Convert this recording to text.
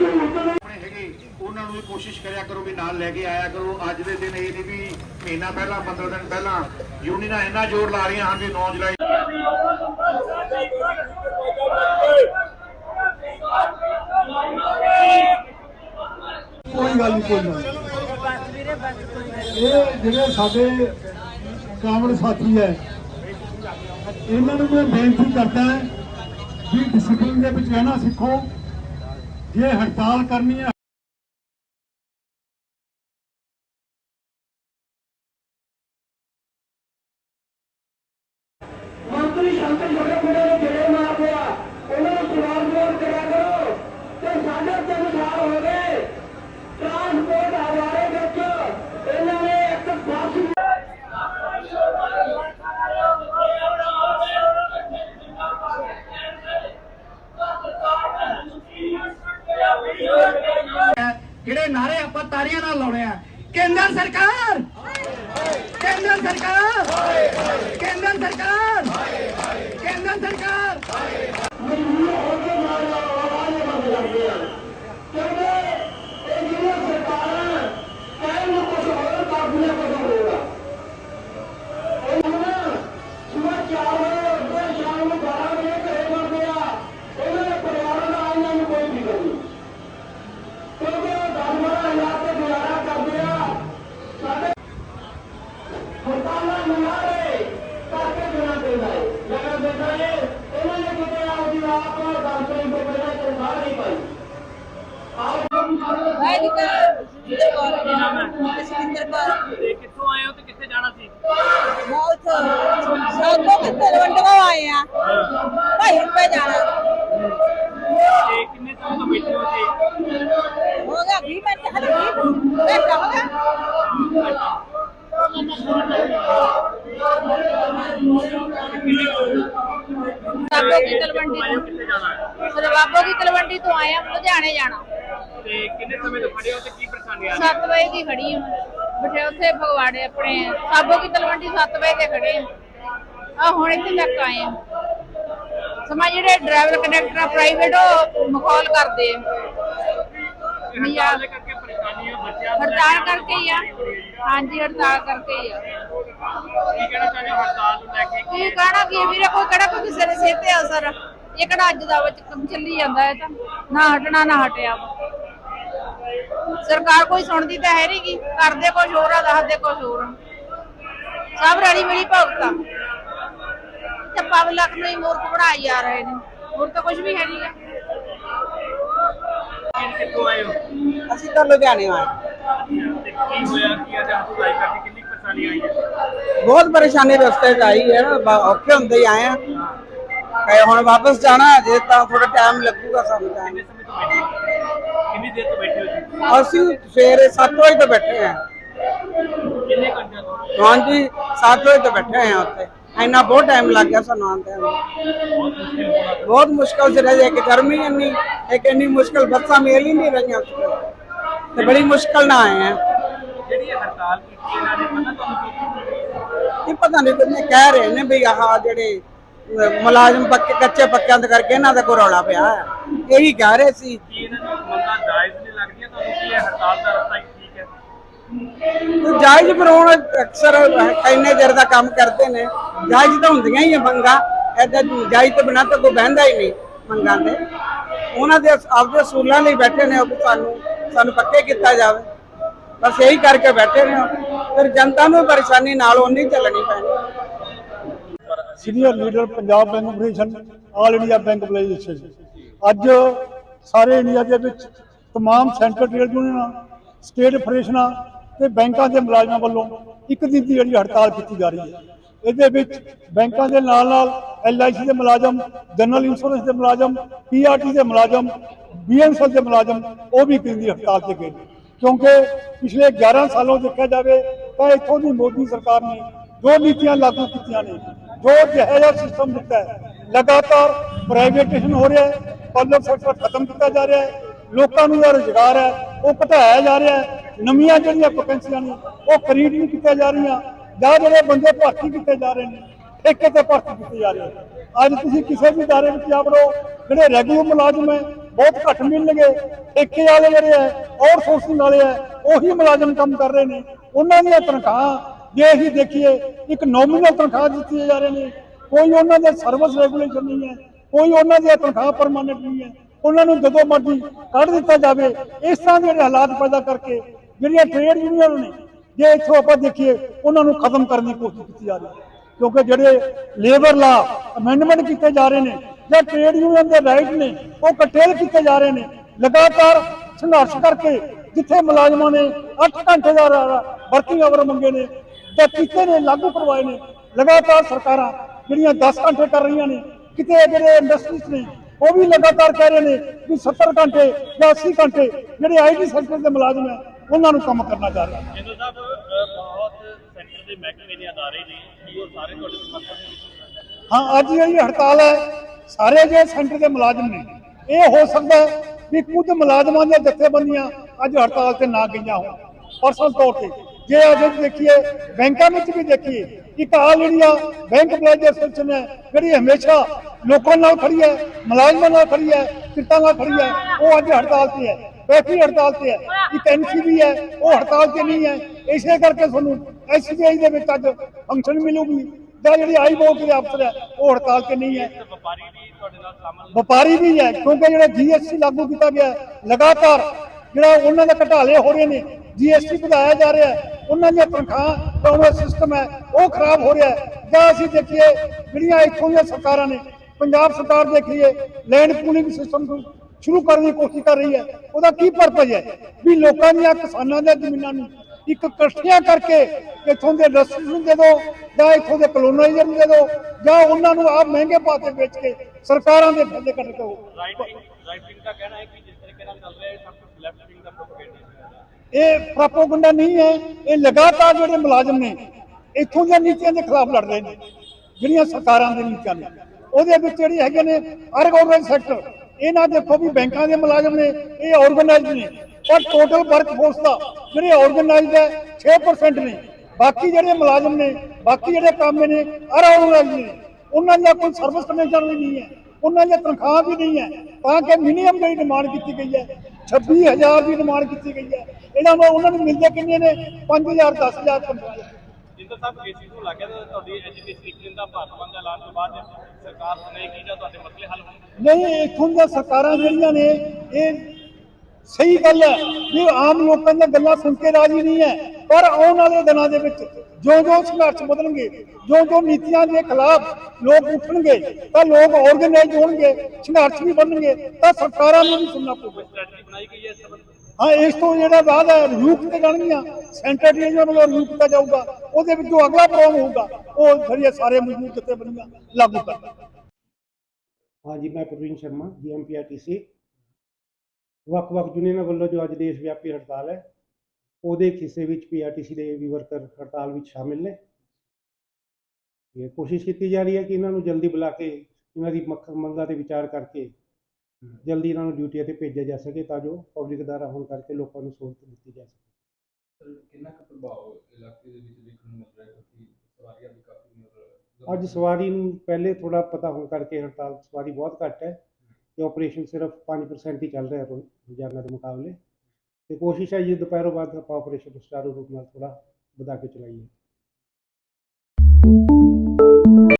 ਹੈਗੇ, ਉਹਨਾਂ ਨੂੰ ਵੀ ਕੋਸ਼ਿਸ਼ ਕਰਿਆ ਕਰੋ ਵੀ ਨਾਲ ਲੈ ਕੇ ਆਇਆ ਕਰੋ। ਅੱਜ ਦੇ ਦਿਨ ਇਹ ਨਹੀਂ ਵੀ ਮਹੀਨਾ ਪਹਿਲਾਂ 15 ਦਿਨ ਪਹਿਲਾਂ ਯੂਨੀਅਨਾਂ ਇੰਨਾ ਜ਼ੋਰ ਲਾ ਰਹੀਆਂ ਹਨ ਵੀ 9 ਜੁਲਾਈ ਕੋਈ ਗੱਲ ਨਹੀਂ, ਕੋਈ ਗੱਲ ਇਹ ਜਿਹੜੇ ਸਾਡੇ ਕਾਮਣ ਸਾਥੀ ਹੈ, ਇਹਨਾਂ ਨੂੰ ਮੈਂ ਬੇਨਤੀ ਕਰਦਾ ਵੀ ਡਿਸਪਲਿਨ ਦੇ ਵਿੱਚ ਰਹਿਣਾ ਸਿੱਖੋ। ਜੇ ਹੜਤਾਲ ਕਰਨੀ ਹੈ। ਆਪਾਂ ਲਾਉਣੇ ਆ। ਕੇਂਦਰ ਸਰਕਾਰ! ਕੇਂਦਰ ਸਰਕਾਰ! ਕੇਂਦਰ ਸਰਕਾਰ! ਕੇਂਦਰ ਸਰਕਾਰ! ਮਜਬੂਰ ਹੋ ਕੇ ਮਾਰੇ ਆਵਾਜ਼ ਬੰਦ ਕਰਦੇ ਆ ਕਿਉਂਕਿ ਇਹ ਜਿਹੜੀਆਂ ਸਰਕਾਰਾਂ ਕਹਿਣ ਨੂੰ ਕੁਝ ਹੋਰ ਕਰਦੀਆਂ ਕੁਝ ਹੋਰ ਆ ਇਹ ਹੁਣ ਸਵੇਰ 4 ਵਜੇ ਉੱਠਦੇ ਸ਼ਾਮ ਨੂੰ 12 ਵਜੇ ਘਰੇ ਵੜਦੇ ਆ ਇਹਨਾਂ ਦੇ ਪਰਿਵਾਰਾਂ ਦਾ ਇਹਨਾਂ ਨੂੰ ਕੋਈ ਫਿਕਰ ਨਹੀਂ ਕਿਉਂਕਿ ਉਹ ਦਸ ਬਾਰਾਂ ਹਜ਼ਾਰ ਤੇ ਗੁਜ਼ਾਰਾ ਕਰਦੇ ਆ ਸਾਡੇ ਹੜਤਾਲਾਂ ਮੁਨਾਰੇ ਕਰਕੇ ਦੇਣਾ ਪੈਂਦਾ ਹੈ ਲਗਨ ਇਹਨਾਂ ਨੇ ਕਿਤੇ ਆਪਦੀ ਆਪ ਨੂੰ ਦਰਸ਼ਨ ਤੋਂ ਪਹਿਲਾਂ ਤਨਖਾਹ ਨਹੀਂ ਪਾਈ ਤੇ ਕਿੱਥੋਂ ਆਏ ਹੋ ਤੇ ਕਿੱਥੇ ਜਾਣਾ ਸੀ? ਸਾਗੋ ਕਿੱਥੇ ਵੰਡਵਾ ਆਏ ਆ ਭਾਈ ਰੁਪਏ ਜਾਣਾ ਤੇ ਕਿੰਨੇ ਸਮੇਂ ਤੋਂ ਬੈਠੇ ਹੋ ਤੇ ਹੋ ਗਿਆ 20 ਮਿੰਟ, ਹਲੇ 20 ਮਿੰਟ। ਹੋ ਗਿਆ ਸਾਬੋ ਕੀ ਤਲਵੰਡੀ ਆਏ ਹੋ ਕਿੱਥੇ ਜਾਣਾ? ਹੈ? ਤੋਂ ਬਾਬੋ ਕੀ ਤਲਵੰਡੀ ਤੋਂ ਆਏ ਆ ਲੁਧਿਆਣੇ ਜਾਣਾ। ਤੇ ਕਿੰਨੇ ਸਮੇਂ ਤੋਂ ਖੜੇ ਹੋ ਤੇ ਕੀ ਪਰੇਸ਼ਾਨੀ ਆ ਰਹੀ 7 ਵਜੇ ਦੀ ਖੜੀ ਹਾਂ ਬਠੇ ਉੱਥੇ ਫਗਵਾੜੇ ਆਪਣੇ ਸਾਬੋ ਕੀ ਤਲਵੰਡੀ 7 ਵਜੇ ਦੇ ਖੜੇ ਆ। ਆ ਹੁਣ ਇੱਥੇ ਤੱਕ ਆਏ ਆ। ਸਮਾਂ ਜਿਹੜੇ ਡਰਾਈਵਰ ਕੰਡਕਟਰ ਪ੍ਰਾਈਵੇਟ ਉਹ ਮਖੌਲ ਕਰਦੇ ਆ। ਹੜਤਾਲ ਕਰਕੇ ਪਰੇਸ਼ਾਨੀ ਆ ਬੱਚਿਆਂ ਨੂੰ ਲੈ ਹੜਤਾਲ ਕੇ ਕਰਕੇ ਹੀ ਆ। ਹਾਂਜੀ ਹੜਤਾਲ ਕਰਕੇ ਹੀ ਆ। ਕੀ ਕਹਿਣਾ ਚਾਹੁੰਦੇ ਹੋ ਹੜਤਾਲ ਨੂੰ ਲੈ ਕੇ ਕੀ ਕਹਿਣਾ ਕੀ ਵੀਰੇ ਕੋਈ ਕਿਹੜਾ ਕੋਈ ਕਿਸੇ ਦੇ ਸਿਰ ਤੇ ਅਸਰ? ਇਹ ਕਿਹੜਾ ਅੱਜ ਦਾ ਵਿੱਚ ਕੰਮ ਚੱਲੀ ਜਾਂਦਾ ਹੈ ਤਾਂ? ਨਾ ਹਟਣਾ ਨਾ ਹਟਿਆ। ਸਰਕਾਰ ਕੋਈ ਸੁਣਦੀ ਤਾਂ ਹੈ ਨਹੀਂ ਗੀ। ਕਰਦੇ ਕੁਝ ਹੋਰ ਆ ਦੱਸਦੇ ਕੁਝ ਹੋਰ ਆ। ਸਭ ਰਲੀ ਮਿਲੀ ਭਗਤਾ। ਤੇ ਪਬਲਿਕ ਨੂੰ ਹੀ ਮੂਰਖ ਬਣਾਈ ਜਾ ਰਹੇ ਨੇ। ਹੋਰ ਤਾਂ ਕੁਝ ਵੀ ਹੈ ਨਹੀਂਗਾ ਹੋ? ਅਸੀਂ ਤਾਂ ਲੁਧਿਆਣੇ ਆਏ। ਤੇ ਕੀ ਹੋਇਆ ਕੀ ਅੱਜ ਹੜਤਾਲ ਕਰਕੇ ਕਿੰਨੀ ਕੁ ਪਰੇਸ਼ਾਨੀ ਆਈ ਹੈ ਬਹੁਤ ਪਰੇਸ਼ਾਨੀ ਰਸਤੇ 'ਚ ਆਈ ਹੈ ਨਾ, ਬ- ਔਖੇ ਹੁੰਦੇ ਹੀ ਆਏ ਆ ਕਹੇ ਹੁਣ ਵਾਪਸ ਜਾਣਾ ਜੇ ਤਾਂ ਥੋੜਾ ਟਾਈਮ ਲੱਗੂਗਾ ਸਾਨੂੰ ਜਾਣ ਕਿੰਨੇ ਸਮੇਂ ਤੋਂ ਬੈਠੇ ਹੋ ਕਿੰਨੀ ਦੇਰ ਤੋਂ ਬੈਠੇ ਹੋ ਜੀ ਅਸੀਂ ਸਵੇਰੇ 7 ਵਜੇ ਤੋਂ ਬੈਠੇ ਆ ਕਿੰਨੇ ਘੰਟਿਆਂ ਤੋਂ ਹਾਂਜੀ 7 ਵਜੇ ਤੋਂ ਬੈਠੇ ਆ ਉੱਥੇ ਇੰਨਾ ਬਹੁਤ ਟਾਈਮ ਲੱਗ ਗਿਆ ਸਾਨੂੰ ਆਉਂਦੇ ਨੂੰ ਬਹੁਤ ਮੁਸ਼ਕਿਲ ਹੋਣਾ ਬਹੁਤ ਮੁਸ਼ਕਲ से रह एक गर्मी इतनी एक इतनी मुश्किल बसा मिल ही नहीं रही तो बड़ी मुश्किल ना आए हैं ਜਿਹੜੀ ਹੜਤਾਲ ਕੀਤੀ ਇਹਨਾਂ ਨੇ ਪਹਿਲਾਂ ਤੁਹਾਨੂੰ ਇਹ ਪਤਾ ਨਹੀਂ ਕਿੰਨੇ ਕਹਿ ਰਹੇ ਨੇ ਵੀ ਆਹ ਜਿਹੜੇ ਮੁਲਾਜ਼ਮ ਪੱਕੇ ਕੱਚੇ ਪੱਕਿਆਂ ਦੇ ਕਰਕੇ ਇਹਨਾਂ ਦਾ ਕੋਈ ਰੌਲਾ ਪਿਆ ਹੈ। ਇਹੀ ਕਹਿ ਰਹੇ ਸੀ। ਇਹਨਾਂ ਨੂੰ ਮੰਗਾਂ ਜਾਇਜ਼ ਨਹੀਂ ਲੱਗਦੀਆਂ? ਤੁਹਾਨੂੰ ਕੀ ਇਹ ਹੜਤਾਲ ਦਾ ਰਸਤਾ ਠੀਕ ਹੈ? ਜਾਇਜ਼ ਪਰ ਅਕਸਰ ਇੰਨੇ ਜਰ ਦਾ ਕੰਮ ਕਰਦੇ ਨੇ। ਜਾਇਜ਼ ਤਾਂ ਹੁੰਦੀਆਂ ਹੀ ਆ ਮੰਗਾਂ। ਐਦਾਂ ਜਾਇਜ਼ ਤੋਂ ਬਿਨਾਂ ਤਾਂ ਕੋਈ ਬਹਿੰਦਾ ਹੀ ਨਹੀਂ ਮੰਗਾਂ ਦੇ ਉਹਨਾਂ ਦੇ ਆਪਦੇ ਸੂਲਾਂ ਲਈ ਬੈਠੇ ਨੇ ਉਹ ਤੁਹਾਨੂੰ ਸਾਨੂੰ ਪੱਕੇ ਕੀਤਾ ਜਾਵੇ। ਬਸ ਇਹੀ ਕਰਕੇ ਬੈਠੇ ਨੇ ਉਹ। ਫਿਰ ਜਨਤਾ ਨੂੰ ਪਰੇਸ਼ਾਨੀ ਨਾਲ ਉਨੀ ਚੱਲਣੀ ਪੈਣੀ senior leader Punjab bank federation all India bank employees association ਅੱਜ ਸਾਰੇ ਇੰਡੀਆ ਦੇ ਵਿੱਚ तमाम ਸੈਂਟਰ ਟ੍ਰੇਡ ਯੂਨੀਅਨਾਂ ਸਟੇਟ ਫੈਡਰੇਸ਼ਨਾਂ ਤੇ ਬੈਂਕਾਂ ਦੇ ਮੁਲਾਜ਼ਮਾਂ ਵੱਲੋਂ ਇੱਕ ਦਿਨ ਦੀ ਜਿਹੜੀ ਹੜਤਾਲ ਕੀਤੀ ਜਾ ਰਹੀ ਹੈ ਇਹਦੇ ਵਿੱਚ ਬੈਂਕਾਂ ਦੇ ਨਾਲ ਨਾਲ ਐਲਆਈਸੀ ਦੇ ਮੁਲਾਜ਼ਮ ਜਨਰਲ ਇੰਸ਼ੋਰੈਂਸ ਦੇ ਮੁਲਾਜ਼ਮ ਪੀਆਰਟੀ ਦੇ ਮੁਲਾਜ਼ਮ ਬੀਐਨਐਸਐਲ ਦੇ ਮੁਲਾਜ਼ਮ ਉਹ ਵੀ ਇੱਕ ਦਿਨ ਦੀ ਹੜਤਾਲ ਤੇ ਗਏ ਨੇ। ਕਿਉਂਕਿ ਪਿਛਲੇ 11 ਸਾਲੋਂ ਦੇਖਿਆ ਜਾਵੇ ਤਾਂ ਇੱਥੋਂ ਦੀ ਮੋਦੀ ਸਰਕਾਰ ਨੇ ਜੋ ਨੀਤੀਆਂ ਲਾਗੂ ਕੀਤੀਆਂ ਨੇ, ਜੋ ਜਿਹੜਾ ਸਿਸਟਮ ਦਿੱਤਾ ਹੈ, ਲਗਾਤਾਰ ਪ੍ਰਾਈਵੇਟੇਸ਼ਨ ਹੋ ਰਿਹਾ ਹੈ ਪਬਲਿਕ ਸੈਕਟਰ ਖਤਮ ਕੀਤਾ ਜਾ ਰਿਹਾ ਹੈ, ਲੋਕਾਂ ਨੂੰ ਜਿਹੜਾ ਰੁਜ਼ਗਾਰ ਹੈ, ਉਹ ਘਟਾਇਆ ਜਾ ਰਿਹਾ ਹੈ, ਨਵੀਆਂ ਜਿਹੜੀਆਂ ਵੈਕੈਂਸੀਆਂ ਨੇ, ਉਹ ਖਰੀਦ ਨਹੀਂ ਕੀਤੀਆਂ ਜਾ ਰਹੀਆਂ, ਜਾਂ ਜਿਹੜੇ ਬੰਦੇ ਭਰਤੀ ਕੀਤੇ ਜਾ ਰਹੇ ਨੇ ਇੱਕ ਤੇ ਭਰਤੀ ਕੀਤੇ ਜਾ ਰਹੇ ਅੱਜ ਤੁਸੀਂ ਕਿਸੇ ਵੀ ਦਾਰੇ ਵਿੱਚ ਜਾ ਵੜੋ ਜਿਹੜੇ ਰੈਗੂਲਰ ਮੁਲਾਜ਼ਮ ਹੈ ਬਹੁਤ ਘੱਟ ਮਿਲਣਗੇ। ਠੇਕੇ ਵਾਲੇ ਜਿਹੜੇ ਆ ਆਊਟਸੋਰਸਿੰਗ ਵਾਲੇ ਆ, ਉਹੀ ਮੁਲਾਜ਼ਮ ਕੰਮ ਕਰ ਰਹੇ ਨੇ। ਉਹਨਾਂ ਦੀਆਂ ਤਨਖਾਹਾਂ, ਜੇ ਅਸੀਂ ਦੇਖੀਏ, ਇੱਕ ਨੋਮੀਨਲ ਤਨਖਾਹ ਦਿੱਤੀ ਜਾ ਰਹੇ ਨੇ। ਕੋਈ ਉਹਨਾਂ ਦੇ ਸਰਵਿਸ ਰੈਗੂਲੇਸ਼ਨ ਨਹੀਂ ਹੈ, ਕੋਈ ਉਹਨਾਂ ਦੀ ਤਨਖਾਹ ਪਰਮਾਨੈਂਟ ਨਹੀਂ ਹੈ। ਉਹਨਾਂ ਨੂੰ ਜਦੋਂ ਮਰਜ਼ੀ ਕੱਢ ਦਿੱਤਾ ਜਾਵੇ। ਇਸ ਤਰ੍ਹਾਂ ਦੇ ਜਿਹੜੇ ਹਾਲਾਤ ਪੈਦਾ ਕਰਕੇ ਜਿਹੜੀਆਂ ਟ੍ਰੇਡ ਯੂਨੀਅਨ ਨੇ, ਜੇ ਇੱਥੋਂ ਆਪਾਂ ਦੇਖੀਏ, ਉਹਨਾਂ ਨੂੰ ਖਤਮ ਕਰਨ ਦੀ ਕੋਸ਼ਿਸ਼ ਕੀਤੀ ਜਾ ਰਹੀ ਹੈ। ਕਿਉਂਕਿ ਜਿਹੜੇ ਲੇਬਰ ਲਾ ਅਮੈਂਡਮੈਂਟ ਕੀਤੇ ਜਾ ਰਹੇ ਨੇ ਜਾਂ ਟ੍ਰੇਡ ਯੂਨੀਅਨ ਦੇ ਰਾਈਟ ਨੇ ਉਹ ਕਟੇਲ ਕੀਤੇ ਜਾ ਰਹੇ ਨੇ। ਲਗਾਤਾਰ ਸੰਘਰਸ਼ ਕਰਕੇ ਜਿੱਥੇ ਮੁਲਾਜ਼ਮਾਂ ਨੇ 8 ਘੰਟੇ ਦਾ ਵਰਕਿੰਗ ਆਵਰ ਮੰਗੇ ਨੇ ਤੇ ਕੀਤੇ ਨੇ ਲਾਗੂ ਕਰਵਾਏ ਨੇ ਲਗਾਤਾਰ ਸਰਕਾਰਾਂ ਜਿਹੜੀਆਂ 10 ਘੰਟੇ ਕਰ ਰਹੀਆਂ ਨੇ ਕਿਤੇ ਜਿਹੜੇ ਇੰਡਸਟਰੀਜ਼ ਨੇ ਉਹ ਵੀ ਲਗਾਤਾਰ ਕਹਿ ਰਹੇ ਨੇ ਵੀ 70 ਘੰਟੇ ਜਾਂ 80 ਘੰਟੇ ਜਿਹੜੇ ਆਈਟੀ ਸੈਕਟਰ ਦੇ ਮੁਲਾਜ਼ਮ ਹੈ ਉਹਨਾਂ ਨੂੰ ਕੰਮ ਕਰਨਾ ਚਾਹ ਰਹੇ। ਜਿੰਦਲ ਸਾਹਿਬ ਅਹ, ਬਹੁਤ ਸੈਂਟਰ ਦੇ ਮਹਿਕਮੇ ਦੇ ਅਦਾਰੇ ਨੇ ਕੀ ਉਹ ਸਾਰੇ ਤੁਹਾਡੇ ਸਮਰਥਨ ਦੇ ਵਿੱਚ? ਹਾਂ ਅੱਜ ਜਿਹੜੀ ਹੜਤਾਲ ਹੈ ਸਾਰੇ ਜੇ ਸੈਂਟਰ ਦੇ ਮੁਲਾਜ਼ਮ ਨੇ, ਇਹ ਹੋ ਸਕਦਾ ਵੀ ਕੁਝ ਮੁਲਾਜ਼ਮਾਂ ਦੀਆਂ ਜਥੇਬੰਦੀਆਂ ਅੱਜ ਹੜਤਾਲ ਤੇ ਨਾ ਗਈਆਂ ਹੋਣ। ਪਰਸਨਲ ਤੌਰ ਤੇ ਜੇ ਅੱਜ ਦੇਖੀਏ, ਬੈਂਕਾਂ ਵਿੱਚ ਵੀ ਦੇਖੀਏ ਇੱਕ all India bank employees association ਹੈ, ਜਿਹੜੀ ਹਮੇਸ਼ਾ ਲੋਕਾਂ ਨਾਲ ਖੜੀ ਹੈ, ਮੁਲਾਜ਼ਮਾਂ ਨਾਲ ਖੜੀ ਹੈ, ਕਿਰਤਾਂ ਨਾਲ ਖੜੀ ਹੈ, ਉਹ ਅੱਜ ਹੜਤਾਲ ਤੇ ਹੈ ਵੈਸੀ ਹੜਤਾਲ ਤੇ ਹੈ, ਇੱਕ ਐਨਸੀਬੀ ਹੈ, ਉਹ ਹੜਤਾਲ ਤੇ ਨਹੀਂ ਹੈ। ਇਸੇ ਕਰਕੇ ਤੁਹਾਨੂੰ ਐਸਬੀਆਈ ਦੇ ਵਿੱਚ ਅੱਜ ਫੰਕਸ਼ਨ ਮਿਲੂਗੀ ਜਾਂ ਜਿਹੜੀ ਆਈ ਬੋਰਡ ਦੇ ਅਫਸਰ ਹੈ, ਉਹ ਹੜਤਾਲ ਤੇ ਨਹੀਂ ਹੈ। ਵਪਾਰੀ ਵੀ ਹੈ, ਕਿਉਂਕਿ ਜਿਹੜਾ ਜੀਐਸਟੀ ਲਾਗੂ ਕੀਤਾ ਗਿਆ ਲਗਾਤਾਰ ਜਿਹੜਾ ਉਹਨਾਂ ਦੇ ਘਟਾਲੇ ਹੋ ਰਹੇ ਨੇ ਜੀਐਸਟੀ ਵਧਾਇਆ ਜਾ ਰਿਹਾ ਹੈ, ਉਹਨਾਂ ਦੀਆਂ ਤਨਖਾਹ ਦਾ ਉਹਨਾਂ ਸਿਸਟਮ ਹੈ, ਉਹ ਖਰਾਬ ਹੋ ਰਿਹਾ ਹੈ। ਜਾਂ ਅਸੀਂ ਦੇਖੀਏ, ਜਿਹੜੀਆਂ ਇੱਥੋਂ ਦੀਆਂ ਸਰਕਾਰਾਂ ਨੇ, ਪੰਜਾਬ ਸਰਕਾਰ ਦੇਖੀਏ ਲੈਂਡ ਪੂਲਿੰਗ ਸਿਸਟਮ ਨੂੰ ਸ਼ੁਰੂ ਕਰਨ ਦੀ ਕੋਸ਼ਿਸ਼ ਕਰ ਰਹੀ ਹੈ, ਉਹਦਾ ਕੀ ਪਰਪਸ ਹੈ? ਵੀ ਲੋਕਾਂ ਦੀਆਂ ਕਿਸਾਨਾਂ ਦੀਆਂ ਜ਼ਮੀਨਾਂ ਨੂੰ ਇੱਕ ਇਕੱਠੀਆਂ ਕਰਕੇ ਇੱਥੋਂ ਦੇ ਇੰਡਸਟਰੀ ਨੂੰ ਦੇ ਦਿਓ ਜਾਂ ਇੱਥੋਂ ਦੇ ਕਲੋਨਾਈਜ਼ਰ ਨੂੰ ਦੇ ਦਿਓ ਜਾਂ ਉਹਨਾਂ ਨੂੰ ਆਪ ਮਹਿੰਗੇ ਭਾਅ ਤੇ ਵੇਚ ਕੇ ਸਰਕਾਰਾਂ ਦੇ ਫਾਇਦੇ ਕੱਢ ਕੇ ਰਾਈਟ ਵਿੰਗ ਰਾਈਟ ਵਿੰਗ ਦਾ ਕਹਿਣਾ ਹੈ ਕਿ ਜਿਸ ਤਰੀਕੇ ਨਾਲ ਚੱਲ ਰਿਹਾ ਹੈ ਸਭ ਕੁਝ ਲੈਫਟ ਵਿੰਗ ਦਾ ਪ੍ਰੋਪਗੈਂਡਾ ਇਹ ਪ੍ਰਾਪੋਗੰਡਾ ਨਹੀਂ ਹੈ ਇਹ ਲਗਾਤਾਰ ਜਿਹੜੇ ਮੁਲਾਜ਼ਮ ਨੇ ਇੱਥੋਂ ਦੀਆਂ ਨੀਤੀਆਂ ਦੇ ਖਿਲਾਫ ਲੜ ਰਹੇ ਨੇ ਜਿਹੜੀਆਂ ਸਰਕਾਰਾਂ ਦੇ ਨੀਤੀਆਂ ਨੇ। ਉਹਦੇ ਵਿੱਚ ਜਿਹੜੀ ਹੈਗੇ ਨੇ ਅਰਗਾਨਾਈਜ਼ ਸੈਕਟਰ ਇਹਨਾਂ ਦੇਖੋ ਵੀ ਬੈਂਕਾਂ ਦੇ ਮੁਲਾਜ਼ਮ ਨੇ ਇਹ ਆਰਗੇਨਾਈਜ਼ਡ ਨੇ। ਪਰ ਟੋਟਲ ਵਰਕਫੋਰਸ ਦਾ ਜਿਹੜੇ ਆਰਗੇਨਾਈਜ਼ਡ ਹੈ 6% ਨੇ ਬਾਕੀ ਜਿਹੜੇ ਮੁਲਾਜ਼ਮ ਨੇ ਬਾਕੀ ਜਿਹੜੇ ਕੰਮ ਨੇ ਅਰਗਾਨਾਈਜ਼ਡ ਨੇ। ਉਹਨਾਂ ਦਾ ਕੋਈ ਸਰਵਿਸ ਕਨੈਕਸ਼ਨ ਵੀ ਨਹੀਂ ਹੈ ਉਹਨਾਂ ਦੀ ਤਨਖਾਹ ਵੀ ਨਹੀਂ ਹੈ। ਤਾਂ ਕਿ ਮਿਨੀਮਮ ਜਿਹੜੀ ਡਿਮਾਂਡ ਕੀਤੀ ਗਈ ਹੈ 26000 ਦੀ ਡਿਮਾਂਡ ਕੀਤੀ ਗਈ ਹੈ। ਇਹਨਾਂ ਨੂੰ ਉਹਨਾਂ ਨੂੰ ਮਿਲਦੇ ਕਿੰਨੇ ਨੇ? 5000 10000 15000 ਜਿੰਦਲ ਸਾਹਿਬ ਕੇਸੀ ਨੂੰ ਲੱਗਿਆ ਤੁਹਾਡੀ ਐਜੂਕੇਸ਼ਨ ਦਾ ਭਾਰਤ ਬੰਦ ਦਾ ਐਲਾਨ ਤੋਂ ਬਾਅਦ ਸਰਕਾਰ ਸੁਣੇਗੀ ਜਾਂ ਤੁਹਾਡੇ ਮਸਲੇ ਹੱਲ ਹੋਣਗੇ? ਨਹੀਂ ਇੱਥੋਂ ਦੀਆਂ ਸਰਕਾਰਾਂ ਜਿਹੜੀਆਂ ਨੇ ਇਹ ਸਹੀ ਗੱਲ ਹੈ ਵੀ ਆਮ ਲੋਕਾਂ ਦੀਆਂ ਗੱਲਾਂ ਸੁਣ ਕੇ ਰਾਜੀ ਨਹੀਂ ਹੈ, ਪਰ ਆਉਣ ਵਾਲੇ ਦਿਨਾਂ ਦੇ ਵਿੱਚ ਜੋ ਜੋ ਸੰਘਰਸ਼ ਬਦਲਣਗੇ ਜੋ ਜੋ ਨੀਤੀਆਂ ਦੇ ਖਿਲਾਫ ਲੋਕ ਉੱਠਣਗੇ, ਤਾਂ ਲੋਕ ਆਰਗੇਨਾਈਜ਼ ਹੋਣਗੇ, ਸੰਘਰਸ਼ ਵੀ ਬਣਨਗੇ, ਤਾਂ ਸਰਕਾਰਾਂ ਨੂੰ ਵੀ ਸੁਣਨਾ ਪਊਗਾ। ਇਸ ਹਾਂ, ਇਸ ਤੋਂ ਜਿਹੜਾ ਬਾਅਦ ਹੈ ਰਿਵਿਊ ਕੀਤੇ ਜਾਣਗੀਆਂ, ਸੈਂਟਰ ਡੀਏਜੀਆਂ ਵੱਲੋਂ ਰਿਵਿਊ ਕੀਤਾ ਜਾਊਗਾ, ਉਹਦੇ ਵਿੱਚ ਜੋ ਅਗਲਾ ਪ੍ਰੋਗਰਾਮ ਹੋਊਗਾ, ਉਹ ਜਿਹੜੀਆਂ ਸਾਰੇ ਮਜ਼ਦੂਰ ਜਥੇਬੰਦੀਆਂ ਲਾਗੂ ਕਰਨਗੇ ਹਾਂਜੀ, ਮੈਂ ਪ੍ਰਵੀਨ ਸ਼ਰਮਾ ਜੀਐਮਪੀਆਰਟੀਸੀ ਵੱਖ-ਵੱਖ ਯੂਨੀਅਨਾਂ ਵੱਲੋਂ ਜੋ ਅੱਜ ਦੇਸ਼ ਵਿਆਪੀ ਹੜਤਾਲ ਹੈ ਉਹਦੇ ਇੱਕ ਹਿੱਸੇ ਵਿੱਚ ਪੀਆਰਟੀਸੀ ਦੇ ਵੀ ਵਰਕਰ ਹੜਤਾਲ ਵਿੱਚ ਸ਼ਾਮਿਲ ਨੇ। ਇਹ ਕੋਸ਼ਿਸ਼ ਕੀਤੀ ਜਾ ਰਹੀ ਹੈ ਕਿ ਇਹਨਾਂ ਨੂੰ ਜਲਦੀ ਬੁਲਾ ਕੇ ਇਹਨਾਂ ਦੀ ਮੰਗਾਂ ਤੇ ਵਿਚਾਰ ਕਰਕੇ ਜਲਦੀ ਇਹਨਾਂ ਨੂੰ ਡਿਊਟੀਆਂ ਤੇ ਭੇਜਿਆ ਜਾ ਸਕੇ ਤਾਂ ਜੋ ਪਬਲਿਕ ਅਦਾਰਾ ਹੋਣ ਕਰਕੇ ਲੋਕਾਂ ਨੂੰ ਸਹੂਲਤ ਦਿੱਤੀ ਜਾ ਸਕੇ। ਕਿੰਨਾ ਕੁ ਪ੍ਰਭਾਵ ਇਲਾਕੇ ਦੇ ਵਿੱਚ ਦੇਖਣ ਨੂੰ ਮਿਲ ਰਿਹਾ ਹੈ? ਕਿਉਂਕਿ ਸਵਾਰੀਆਂ ਵੀ ਕਾਫੀ ਮਤਲਬ ਅੱਜ ਸਵਾਰੀ ਨੂੰ ਪਹਿਲੇ ਥੋੜਾ ਪਤਾ ਹੋਣ ਕਰਕੇ ਹੜਤਾਲ ਸਵਾਰੀ ਬਹੁਤ ਘੱਟ ਹੈ। ਤੇ ਆਪਰੇਸ਼ਨ ਸਿਰਫ 5% ਹੀ ਚੱਲ ਰਿਹਾ ਰੋ- ਰੋਜ਼ਾਨਾ ਦੇ ਮੁਕਾਬਲੇ। ਤੇ ਕੋਸ਼ਿਸ਼ ਹੈ ਜੀ, ਦੁਪਹਿਰੋਂ ਬਾਅਦ ਆਪਾਂ ਆਪਰੇਸ਼ਨ ਸੁਚਾਰੂ ਰੂਪ ਨਾਲ ਥੋੜਾ ਵਧਾ ਕੇ ਚਲਾਈਏ।